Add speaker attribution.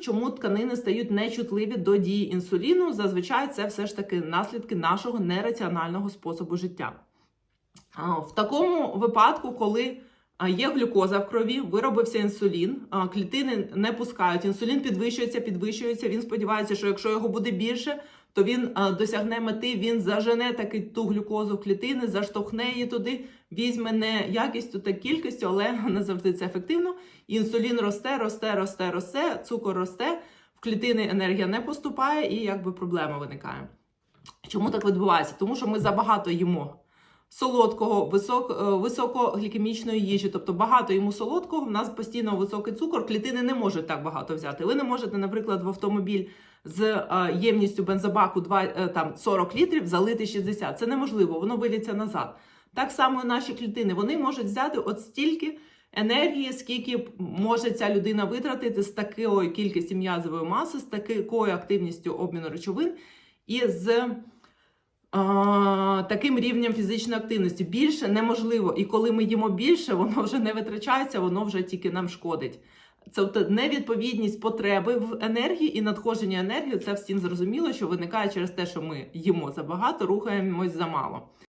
Speaker 1: Чому тканини стають нечутливі до дії інсуліну? Зазвичай це все ж таки наслідки нашого нераціонального способу життя. В такому випадку, коли є глюкоза в крові, виробився інсулін, клітини не пускають. Інсулін підвищується, підвищується. Він сподівається, що якщо його буде більше, то він а, досягне мети, він зажене таки ту глюкозу в клітини, заштовхне її туди, візьме не якістю та кількістю, але не завжди це ефективно. Інсулін росте, росте, росте, росте, цукор росте, в клітини енергія не поступає, і якби проблема виникає. Чому так відбувається? Тому що ми забагато їмо солодкого, висок, е, високоглікемічної їжі, тобто багато йому солодкого, в нас постійно високий цукор, клітини не можуть так багато взяти. Ви не можете, наприклад, в автомобіль з е, ємністю бензобаку 2, е, там, 40 літрів залити 60. Це неможливо, воно виліться назад. Так само і наші клітини, вони можуть взяти от стільки енергії, скільки може ця людина витратити з такою кількістю м'язової маси, з такою активністю обміну речовин і з таким рівнем фізичної активності. Більше неможливо. І коли ми їмо більше, воно вже не витрачається, воно вже тільки нам шкодить. Це невідповідність потреби в енергії і надходження енергії. Це всім зрозуміло, що виникає через те, що ми їмо забагато, рухаємось замало.